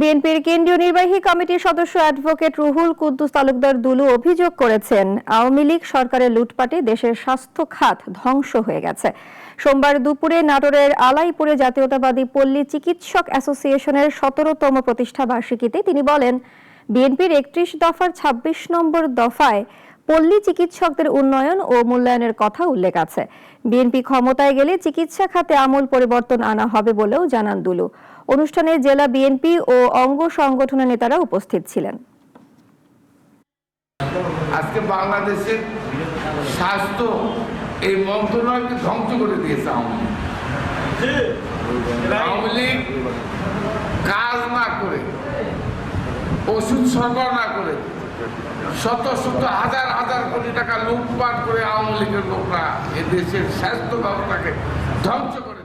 বিএনপির কেন্দ্রীয় নির্বাহী কমিটির সদস্য অ্যাডভোকেট রুহুল কুদ্দুস তালুকদার দুলু অভিযোগ করেছেন, আওয়ামী লীগ সরকারের লুটপাটে দেশের স্বাস্থ্য খাত ধ্বংস হয়ে গেছে। সোমবার দুপুরে নাটোরের আলাইপুরে জাতীয়তাবাদী পল্লী চিকিৎসক অ্যাসোসিয়েশনের সতেরোতম প্রতিষ্ঠা বার্ষিকীতে তিনি বলেন, বিএনপির একত্রিশ দফার ২৬ নম্বর দফায় পল্লী চিকিৎসকদের উন্নয়ন ও মূল্যায়নের কথা উল্লেখ আছে। বিএনপি ক্ষমতায় গেলে চিকিৎসা খাতে আমূল পরিবর্তন আনা হবে বলেও জানান দুলু। অনুষ্ঠানে জেলা বিএনপি ও অঙ্গ সংগঠনের নেতারা উপস্থিত ছিলেন। আজকে বাংলাদেশের স্বাস্থ্য এই মন্ত্রণালয়কে ধ্বংস করে দিয়েছে আওয়ামী লীগ কাজ না করে, ওষুধ সরবরাহ না করে, শত শত হাজার হাজার কোটি টাকা লুটপাট করে আওয়ামী লীগের লোকরা এ দেশের স্বাস্থ্য ব্যবস্থাকে ধ্বংস করে